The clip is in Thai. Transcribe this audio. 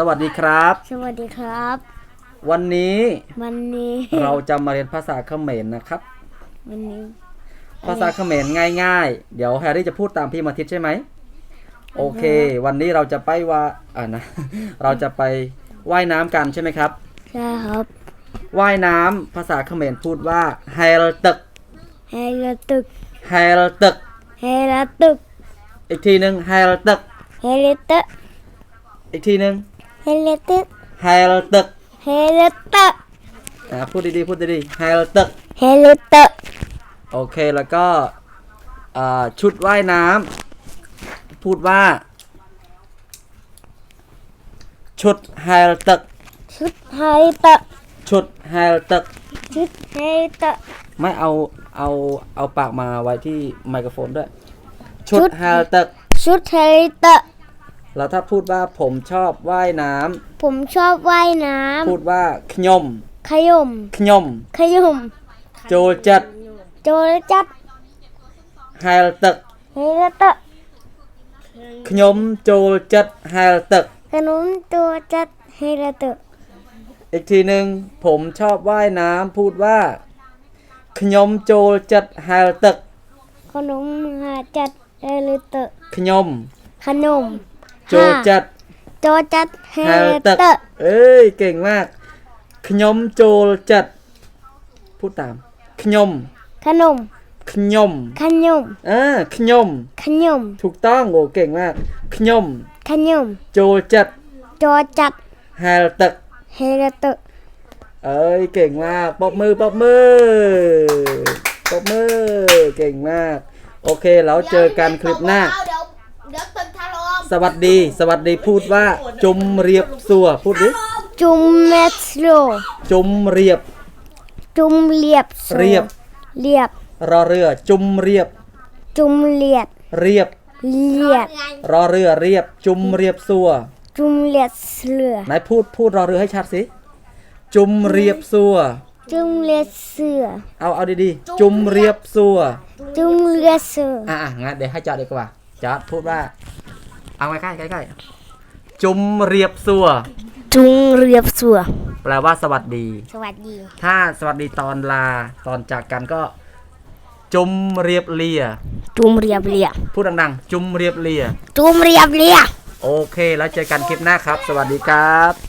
สวัสดีครับ สวัสดีครับ วันนี้วันนี้เราจะมาเรียนภาษาเขมรนะครับ วันนี้ ภาษาเขมรง่าย ๆ เดี๋ยวแฮร์รี่จะพูดตามพี่มาทิตใช่ไหมโอเค วันนี้เราจะไปว่าอ่านะ เราจะไปว่ายน้ำกันใช่ไหมครับใช่ครับว่ายน้ำภาษาเขมรพูดว่าไฮลตึกเฮลตึกไฮลตึกเฮลตึกอีกทีหนึ่งไฮลตึกเฮลตึกอีกทีหนึ่ง เฮลตึกไฮลตึกเฮลตึกอ่าพูดดีๆพูดดีๆไฮลตึกเฮลตึกโอเคแล้วก็อ่าชุดว่ายน้ำพูดว่า ชุดไฮลตึกชุดเฮลตึกชุดไฮลตึกชุดเฮลตึกไม่เอาเอาเอาปากมาไว้ที่ไมโครโฟนด้วย ชุดไฮลตึกชุดเฮลตึก แล้วถ้าพูดว่าผมชอบว่ายน้ผมชอบว่ายน้ำพูดว่าขยมำขยม ขยม ขยม โจจัดโจรจัดไฮลตึกเฮลตึกขยมโจจัดไฮลตึก ขนมตัวจัดเฮลตึกอีกทีหนึ่งผมชอบว่ายน้ำพูดว่าขยมโจจัดไฮลตึกขนมหาจัดเฮลตึกขยมขนม โจจัด โจจัดเฮ ไฮ ล ลตึก ตึก เอ้ยเก่งมากขยมโจจัด พูดตามขยม ขนม ขยม ขนม อ่าขยม ขนม ถูกต้องโอ้เก่งมากขยม ขนม โจจัด โจจัด ไฮลตึก เฮลตึก เอ้ยเก่งมากปรบมือปรบมือปรบมือเก่งมาก โอเคแล้วเจอกันคลิปหน้า สวัสดี สวัสดีพูดว่าจุมเรียบสัวพูดดิจุมเมสโลจุมเรียบจุมเรียบโซเรียบเรียบรอเรือจุมเรียบจุมเรียบเรียบเรียบรอเรือเรียบ จุมเรียบสัวจุมเรียบเสือไหนพูดพูดรอเรือให้ชัดสิ จุมเรียบสัวจุมเรียบเสือเอาเอาดีๆ จุมเรียบสัวจุมเรียบเสืออะอะงั้นเดี๋ยวให้จอดดีกว่าจอดพูดว่า เอาใกล้ใกล้ใกล้ๆจุมเรียบสัว จุมเรียบเสือแปลว่าสวัสดี สวัสดี ถ้าสวัสดีตอนลาตอนจากกันก็ จุมเรียบเลีย จุมเรียบเรียบพูดดังๆ จุมเรียบเลีย จุมเรียบเรียบโอเค แล้วเจอกันคลิปหน้าครับ สวัสดีครับ